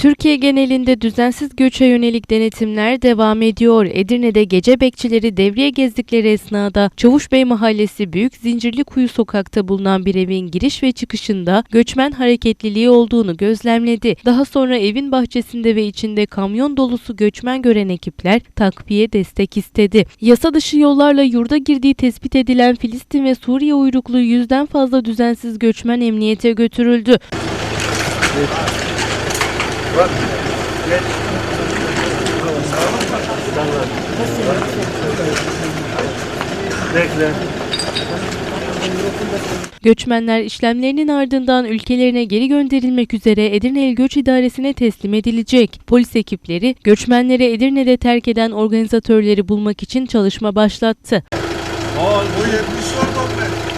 Türkiye genelinde düzensiz göçe yönelik denetimler devam ediyor. Edirne'de gece bekçileri devriye gezdikleri esnada Çavuşbey Mahallesi Büyük Zincirlikuyu sokakta bulunan bir evin giriş ve çıkışında göçmen hareketliliği olduğunu gözlemledi. Daha sonra evin bahçesinde ve içinde kamyon dolusu göçmen gören ekipler takviye destek istedi. Yasa dışı yollarla yurda girdiği tespit edilen Filistin ve Suriye uyruklu yüzden fazla düzensiz göçmen emniyete götürüldü. Bekle. Göçmenler işlemlerinin ardından ülkelerine geri gönderilmek üzere Edirne İl Göç İdaresi'ne teslim edilecek. Polis ekipleri göçmenleri Edirne'de terk eden organizatörleri bulmak için çalışma başlattı. Aa, bu 74 15.